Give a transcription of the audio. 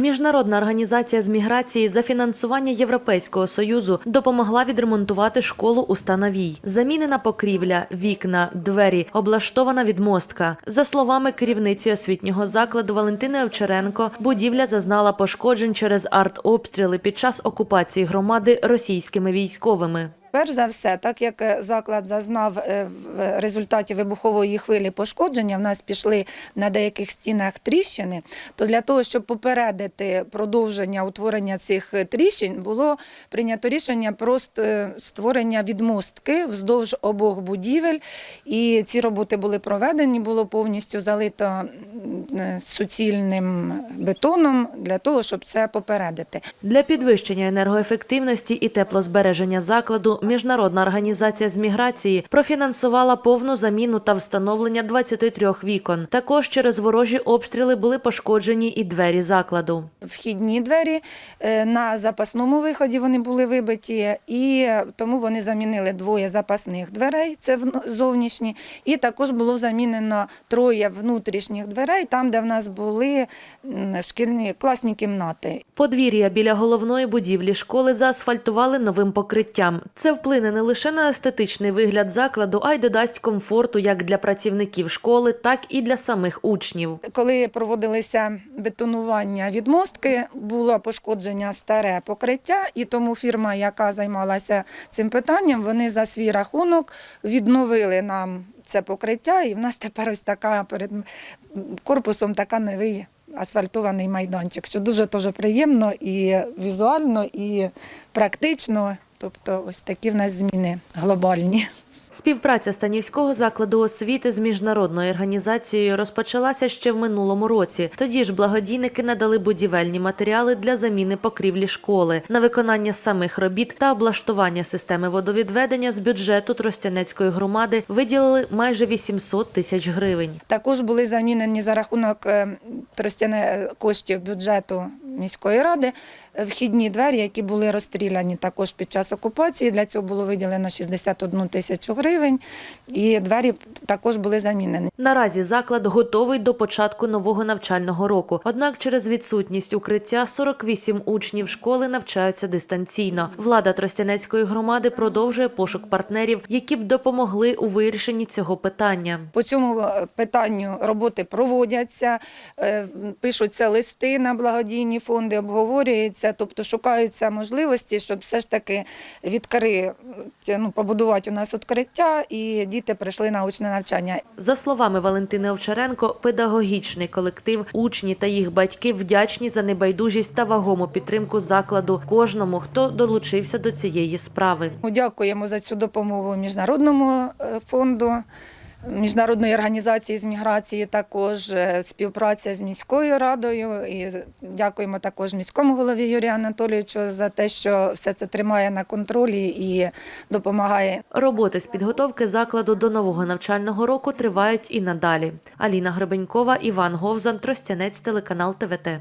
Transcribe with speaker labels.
Speaker 1: Міжнародна організація з міграції за фінансування Європейського союзу допомогла відремонтувати школу у Становій. Замінена покрівля, вікна, двері, облаштована відмостка. За словами керівниці освітнього закладу Валентини Овчаренко, будівля зазнала пошкоджень через артобстріли під час окупації громади російськими військовими.
Speaker 2: Перш за все, так як е, заклад зазнав е, в результаті вибухової хвилі пошкодження, в нас пішли на деяких стінах тріщини, то для того, щоб попередити продовження утворення цих е, тріщин, було прийнято рішення про створення відмостки вздовж обох будівель. І ці роботи були проведені, було повністю залито суцільним бетоном для того, щоб це попередити.
Speaker 1: Для підвищення енергоефективності і теплозбереження закладу Міжнародна організація з міграції профінансувала повну заміну та встановлення 23 вікон. Також через ворожі обстріли були пошкоджені і двері закладу.
Speaker 2: вхідні двері. Е, На запасному виході вони були вибиті, і тому вони замінили двоє запасних дверей, це зовнішні, і також було замінено троє внутрішніх дверей, там, де в нас були шкільні класні кімнати.
Speaker 1: Подвір'я біля головної будівлі школи заасфальтували новим покриттям. Це вплине не лише на естетичний вигляд закладу, а й додасть комфорту як для працівників школи, так і для самих учнів.
Speaker 2: Коли проводилися бетонування відмостки, було пошкодження старе покриття, і тому фірма, яка займалася цим питанням, вони за свій рахунок відновили нам це покриття, і в нас тепер ось така перед корпусом така новий асфальтований майданчик, що дуже дуже приємно і візуально, і практично. Тобто, ось такі в нас зміни глобальні.
Speaker 1: Співпраця Станівського закладу освіти з міжнародною організацією розпочалася ще в минулому році. Тоді ж благодійники надали будівельні матеріали для заміни покрівлі школи, на виконання самих робіт та облаштування системи водовідведення з бюджету Тростянецької громади виділили майже 800 тисяч гривень.
Speaker 2: Також були замінені за рахунок е, тростяне коштів бюджету міської ради е, вхідні двері, які були розстріляні також під час окупації. Для цього було виділено 61 тисячу гривень, і двері також були замінені.
Speaker 1: Наразі заклад готовий до початку нового навчального року. Однак через відсутність укриття 48 учнів школи навчаються дистанційно. Влада Тростянецької громади продовжує пошук партнерів, які б допомогли у вирішенні цього питання.
Speaker 2: По цьому е, питанню роботи проводяться, е, пишуться листи на благодійні фонди, обговорюється, тобто шукаються можливості, щоб все ж таки відкри, ну, побудувати у нас відкриття і діти прийшли на очне навчання.
Speaker 1: За словами Валентини Овчаренко, педагогічний колектив, учні та їх батьки вдячні за небайдужість та вагому підтримку закладу кожному, хто долучився до цієї справи.
Speaker 2: Дякуємо за цю допомогу Міжнародному е, фонду. Міжнародної організації з міграції також е, співпраця з міською радою. І дякуємо також міському голові Юрію Анатолійовичу за те, що все це тримає на контролі і допомагає
Speaker 1: Роботи з підготовки закладу до нового навчального року тривають і надалі. Аліна Гребенькова, Іван Говзан, Тростянець, телеканал ТВТ.